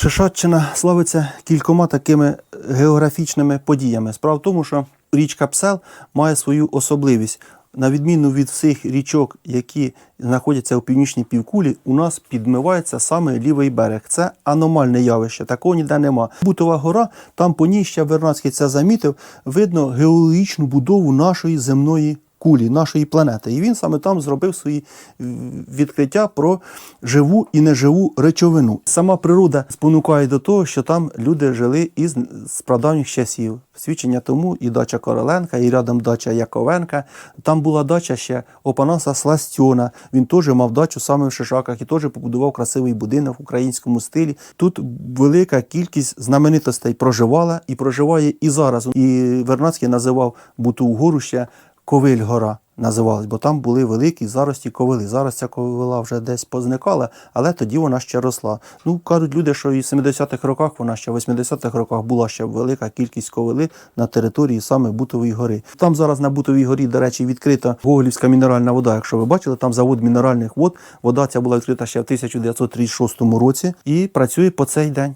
Шишатчина славиться кількома такими географічними подіями. Справа в тому, що річка Псел має свою особливість. На відміну від всіх річок, які знаходяться у північній півкулі, у нас підмивається саме лівий берег. Це аномальне явище, такого ніде нема. Бутова гора, там по ній ще Вернадський це замітив, видно геологічну будову нашої земної кулі, нашої планети. І він саме там зробив свої е, відкриття про живу і неживу речовину. Сама природа спонукає до того, що там люди жили із з прадавніх часів. Свідчення тому і дача Короленка, і рядом дача Яковенка. Там була дача ще Опанаса Сластьона. Він теж мав дачу саме в Шишаках і теж побудував красивий будинок в українському стилі. Тут велика кількість знаменитостей проживала і проживає і зараз. І Вернадський називав Буту ще Ковиль гора називалась, бо там були великі зарості ковили. Зараз ця ковила вже десь позникала, але тоді вона ще росла. Ну, кажуть люди, що і в 70-х роках вона ще в 80-х роках була ще велика кількість ковили на території саме Бутової гори. Там зараз на Бутовій горі, до речі, відкрита Гоголівська мінеральна вода. Якщо ви бачили, там завод мінеральних вод. Вода ця була відкрита ще в 1936 році і працює по цей день.